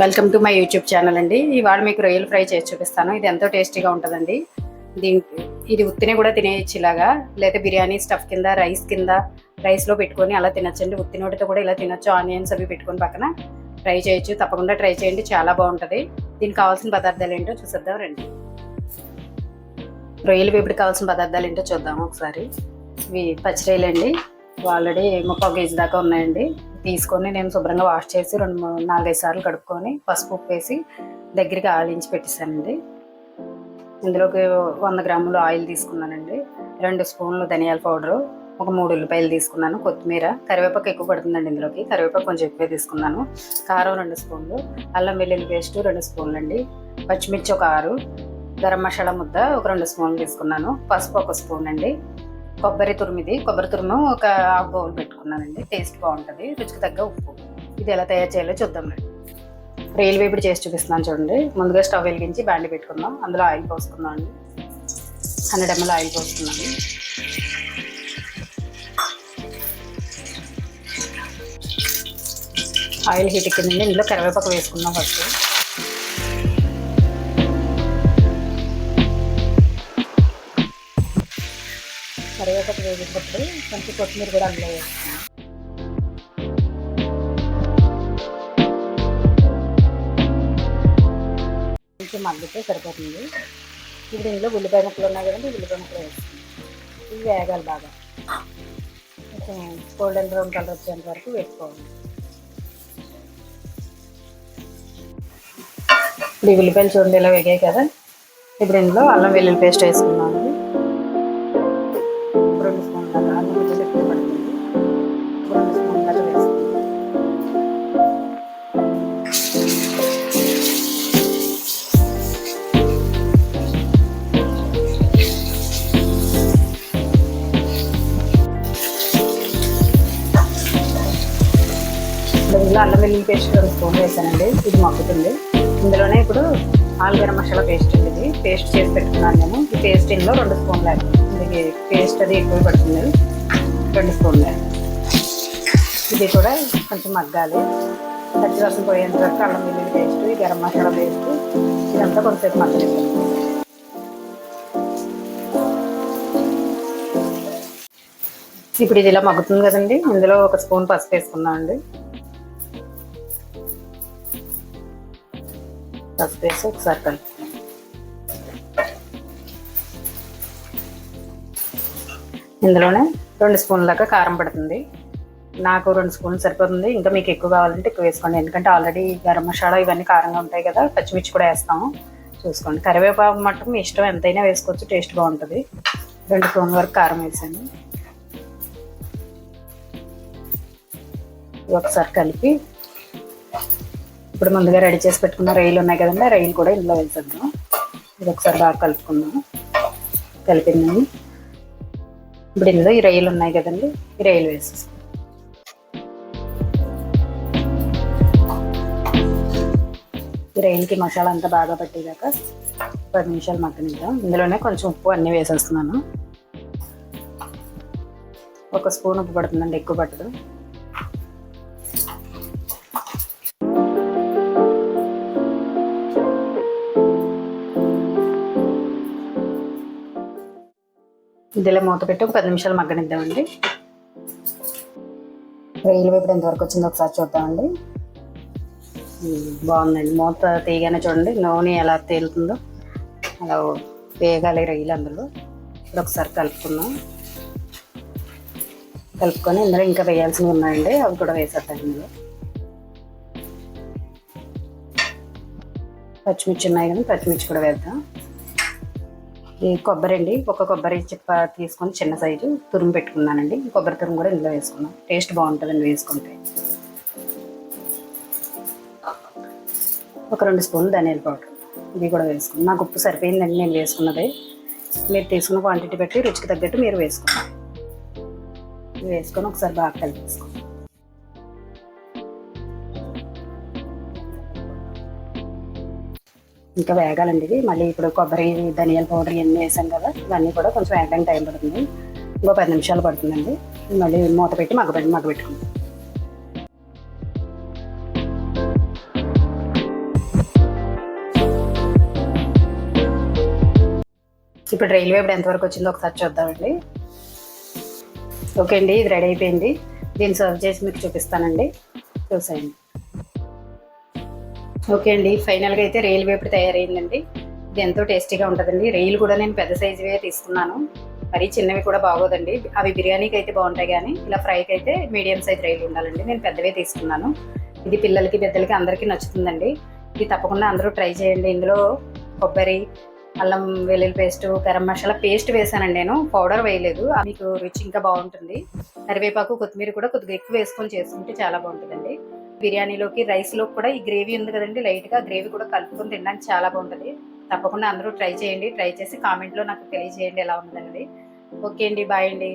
Welcome to my YouTube channel అండి. ఇవాళ మీకు రొయ్యలు ఫ్రై చేసి చూపిస్తాను. ఇది ఎంతో టేస్టీగా ఉంటుందండి. దీనికి ఇది ఉత్తిని కూడా తినేయచ్చు ఇలాగా లేదా బిర్యానీ స్టఫ్ కింద రైస్ కింద రైస్లో పెట్టుకొని అలా తినచ్చండి. ఉత్తినోటితో కూడా ఇలా తినచ్చు. ఆనియన్స్ అవి పెట్టుకొని పక్కన ట్రై చేయొచ్చు. తప్పకుండా ట్రై చేయండి. చాలా బాగుంటుంది. దీనికి కావాల్సిన పదార్థాలు ఏంటో చూసేద్దాం రండి. రొయ్యలు వేపుడు కావాల్సిన పదార్థాలు ఏంటో చూద్దాం ఒకసారి. ఇవి పచ్చిరొయ్యలు అండి ఆల్రెడీ ముప్పై కేజీ దాకా ఉన్నాయండి. తీసుకొని నేను శుభ్రంగా వాష్ చేసి రెండు మూడు నాలుగైదు సార్లు కడుక్కొని పసుపు ఉప్పు వేసి దగ్గరికి ఆలించి పెట్టేశానండి. ఇందులోకి వంద గ్రాములు ఆయిల్ తీసుకున్నానండి. రెండు స్పూన్లు ధనియాల పౌడరు ఒక మూడు ఉల్లిపాయలు తీసుకున్నాను కొత్తిమీర కరివేపాకు ఎక్కువ పడుతుందండి ఇందులోకి. కరివేపాకు కొంచెం ఎక్కువ తీసుకున్నాను. కారం రెండు స్పూన్లు అల్లం వెల్లుల్లి పేస్ట్ రెండు స్పూన్లు అండి పచ్చిమిర్చి ఒక ఆరు గరం మసాలా ముద్ద ఒక రెండు స్పూన్లు తీసుకున్నాను పసుపు ఒక స్పూన్ అండి కొబ్బరి తురిమిది. కొబ్బరి తురుము ఒక హాఫ్ బౌల్ పెట్టుకున్నానండి. టేస్ట్ బాగుంటుంది. రుచికి తగ్గ ఉప్పు. ఇది ఎలా తయారు చేయాలో చూద్దాం రండి రైలు వేపుడు చేసి చూపిస్తున్నాను చూడండి. ముందుగా స్టవ్ వెలిగించి బాండి పెట్టుకుందాం. అందులో ఆయిల్ పోసుకుందాం అండి. హండ్రెడ్ ఎంఎల్ ఆయిల్ పోసుకున్నాను ఆయిల్ హీట్ ఎక్కిందండి. ఇందులో కరివేపాకు వేసుకుందాం ఫస్ట్. ఒకటి వేసేటప్పుడు కొంచెం కొత్తిమీర కూడా అందులో వేసుకున్నాం కొంచెం మగ్గితే సరిపోతుంది. ఇప్పుడు ఇందులో ఉల్లిపాయ ముక్కలు ఉన్నాయి కదండి ఉల్లిపాయ ముక్కలు వేసుకుందాం ఇవి వేగాలి బాగా. కొంచెం గోల్డెన్ బ్రౌన్ కలర్ వచ్చేంత వరకు వేసుకోవాలి. ఇప్పుడు ఉల్లిపాయలు చూడండి ఇలా వేగాయి కదా. ఇప్పుడు ఇందులో అల్లం వెల్లుల్లి పేస్ట్ వేసుకున్నాను ఇందులో అల్లం వెల్లుల్లి పేస్ట్ రెండు స్పూన్లు వేసానండి. ఇది మగ్గుతుంది. ఇందులోనే ఇప్పుడు ఆలు గరం మసాలా పేస్ట్ ఉంది. ఇది పేస్ట్ చేసి పెట్టుకున్నాను నేను. ఈ పేస్ట్ ఇందులో రెండు స్పూన్లు ఇది పేస్ట్ అది ఎక్కువ పడుతుంది. రెండు స్పూన్లు ఇది కూడా కొంచెం మగ్గాలి. పచ్చి రసం పోయేంత వరకు అల్లం వెల్లుల్లి పేస్ట్ ఈ గరం మసాలా పేస్ట్ ఇదంతా కొంతసేపు మగ్గలేదు ఇప్పుడు ఇది ఇలా మగ్గుతుంది కదండి. ఇందులో ఒక స్పూన్ పసుపు వేసుకుందాం అండి పసుపు వేసి ఒకసారి కలుపు ఇందులోనే రెండు స్పూన్ల దాకా కారం పడుతుంది. నాకు రెండు స్పూన్లు సరిపోతుంది. ఇంకా మీకు ఎక్కువ కావాలంటే ఎక్కువ వేసుకోండి. ఎందుకంటే ఆల్రెడీ గరం మసాలా ఇవన్నీ కారంగా ఉంటాయి కదా పచ్చిమిర్చి కూడా వేస్తాము. చూసుకోండి. కరివేపాకు మటం మీ ఇష్టం ఎంతైనా వేసుకోవచ్చు టేస్ట్ బాగుంటుంది. రెండు స్పూన్ల వరకు కారం వేసాను. ఒకసారి కలిపి ఇప్పుడు ముందుగా రెడీ చేసి పెట్టుకున్న రైలు ఉన్నాయి కదండి రైలు కూడా ఇందులో వేసేద్దాం. ఇది ఒకసారి బాగా కలుపుకుందాం. కలిపింది ఇప్పుడు ఇందులో ఈ రైలు ఉన్నాయి కదండి ఈ రైలు వేసేస్తాం ఈ రైలుకి మసాలా అంతా బాగా పట్టేదాకా పది నిమిషాలు మగ్గనిద్దాం. ఇందులోనే కొంచెం ఉప్పు అన్నీ వేసేస్తున్నాను. ఒక స్పూన్ ఉప్పు పడుతుందండి ఎక్కువ పట్టదు. ఇదిలే మూత పెట్టి ఒక పది నిమిషాలు మగ్గనిద్దామండి. రైలు వేపుడు ఎంతవరకు వచ్చిందో ఒకసారి చూద్దామండి. బాగుందండి. మూత తీయగానే చూడండి నూనె ఎలా తేలుతుందో. అలా వేగాలి రొయ్యలు అందులో. ఇప్పుడు ఒకసారి కలుపుకుందాం. కలుపుకొని ఇందులో ఇంకా వేయాల్సినవి ఉన్నాయండి. అవి కూడా వేసేద్దాం ఇందులో. పచ్చిమిర్చి ఉన్నాయి కదా పచ్చిమిర్చి కూడా వేద్దాం. ఈ కొబ్బరి అండి. ఒక కొబ్బరి చిప్ప తీసుకొని చిన్న సైజు తురుము పెట్టుకున్నానండి. కొబ్బరి తురుము కూడా ఇందులో వేసుకున్నాం టేస్ట్ బాగుంటుందండి వేసుకుంటే. ఒక రెండు స్పూన్లు ధనియాల పౌడర్. ఇది కూడా వేసుకున్నాను నాకు ఉప్పు సరిపోయిందండి. నేను వేసుకున్నది. మీరు తీసుకున్న క్వాంటిటీ బట్టి రుచికి తగ్గట్టు మీరు వేసుకోండి. వేసుకొని ఒకసారి బాగా కలిపేసుకోండి. ఇంకా వేగాలండి. ఇది మళ్ళీ ఇప్పుడు కొబ్బరి ధనియాల పౌడర్ ఇవన్నీ వేసాం కదా ఇవన్నీ కూడా కొంచెం వేగడానికి టైం పడుతుంది. ఇంకో పది నిమిషాలు పడుతుందండి. మళ్ళీ మూత పెట్టి మగ్గ మగ్గబెట్టుకుంటాం ఇప్పుడు రైల్వే ఇప్పుడు ఎంతవరకు వచ్చిందో ఒకసారి చూద్దామండి. ఓకే అండి ఇది రెడీ అయిపోయింది. దీన్ని సర్వ్ చేసి మీకు చూపిస్తానండి. చూసేయండి. ఓకే అండి. ఫైనల్గా అయితే రైలు వేపుడు తయారైందండి. ఇది ఎంతో టేస్టీగా ఉంటుందండి. రైలు కూడా నేను పెద్ద సైజువే తీసుకున్నాను. మరీ చిన్నవి కూడా బాగోదండి. అవి బిర్యానీకి అయితే బాగుంటాయి కానీ ఇలా ఫ్రైకి అయితే మీడియం సైజ్ రైలు ఉండాలండి. నేను పెద్దవే తీసుకున్నాను. ఇది పిల్లలకి పెద్దలకి అందరికీ నచ్చుతుందండి. ఇది తప్పకుండా అందరూ ట్రై చేయండి. ఇందులో కొబ్బరి అల్లం వెల్లుల్లి పేస్ట్ గరం మసాలా పేస్ట్ వేసానండి నేను. పౌడర్ వేయలేదు. అది మీకు రుచి ఇంకా బాగుంటుంది. కరివేపాకు కొత్తిమీర కూడా కొద్దిగా ఎక్కువ వేసుకొని చేసుకుంటే చాలా బాగుంటుందండి. బిర్యానీలోకి రైస్లో కూడా ఈ గ్రేవీ ఉంది కదండి. లైట్గా గ్రేవీ కూడా కలుపుకొని తినడానికి చాలా బాగుంటుంది. తప్పకుండా అందరూ ట్రై చేయండి. ట్రై చేసి కామెంట్లో నాకు తెలియజేయండి ఎలా ఉందన్నది ఓకే అండి. బాయ్ అండి.